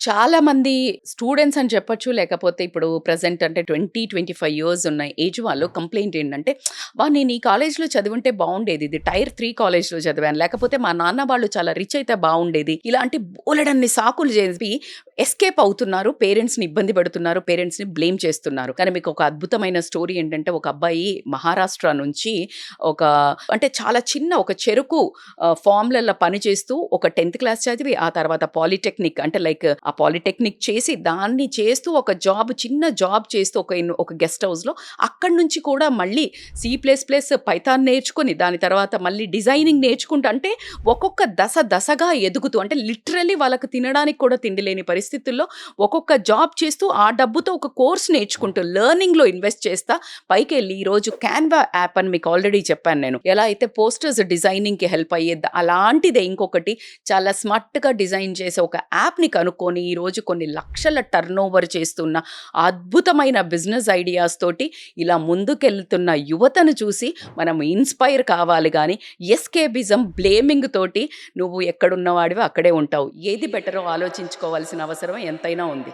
చాలా మంది స్టూడెంట్స్ అని చెప్పొచ్చు. లేకపోతే ఇప్పుడు ప్రజెంట్ అంటే 20, 25 ఇయర్స్ ఉన్న ఏజ్ వాళ్ళు కంప్లైంట్ ఏంటంటే, వా నేను ఈ కాలేజ్‌లో చదివింటే బాగుండేది ఇది టైర్ త్రీ కాలేజ్‌లో చదివాను. లేకపోతే మా నాన్న వాళ్ళు చాలా రిచ్ అయితే బాగుండేది ఇలాంటి బోలెడన్ని సాకులు చేసి ఎస్కేప్ అవుతున్నారు. పేరెంట్స్‌ని ఇబ్బంది పెడుతున్నారు. పేరెంట్స్‌ని బ్లేమ్ చేస్తున్నారు. కానీ మీకు ఒక అద్భుతమైన స్టోరీ ఏంటంటే, ఒక అబ్బాయి మహారాష్ట్ర నుంచి ఒక అంటే చాలా చిన్న ఒక చెరుకు ఫామ్లలో పనిచేస్తూ ఒక 10థ్ క్లాస్ చదివి, ఆ తర్వాత పాలిటెక్నిక్ అంటే లైక్ ఆ పాలిటెక్నిక్ చేసి, దాన్ని చేస్తూ ఒక జాబ్ చిన్న జాబ్ చేస్తూ ఒక ఒక గెస్ట్ హౌస్‌లో అక్కడి నుంచి కూడా మళ్ళీ సి ప్లస్ ప్లస్, పైథాన్ నేర్చుకొని, దాని తర్వాత మళ్ళీ డిజైనింగ్ నేర్చుకుంటూ అంటే ఒక్కొక్క దశ దశగా ఎదుగుతూ అంటే లిటరల్లీ వాళ్ళకి తినడానికి కూడా తిండి లేని పరిస్థితుల్లో ఒక్కొక్క జాబ్ చేస్తూ ఆ డబ్బుతో ఒక కోర్స్ నేర్చుకుంటూ లెర్నింగ్‌లో ఇన్వెస్ట్ చేస్తా పైకెళ్ళి ఈరోజు క్యాన్వా యాప్ అని మీకు ఆల్రెడీ చెప్పాను నేను. ఎలా అయితే పోస్టర్స్ డిజైనింగ్‌కి హెల్ప్ అయ్యేది అలాంటిదే ఇంకొకటి చాలా స్మార్ట్‌గా డిజైన్ చేసే ఒక యాప్‌ని కనుక్కొని ఈరోజు కొన్ని లక్షల టర్న్ ఓవర్ చేస్తున్న అద్భుతమైన బిజినెస్ ఐడియాస్ తోటి ఇలా ముందుకెళ్తున్న యువతను చూసి మనం ఇన్‌స్పైర్ కావాలి కానీ ఎస్కేబిజం బ్లేమింగ్ తోటి నువ్వు ఎక్కడున్నవాడివి అక్కడే ఉంటావు. ఏది బెటరో ఆలోచించుకోవాల్సిన అవసరం ఎంతైనా ఉంది.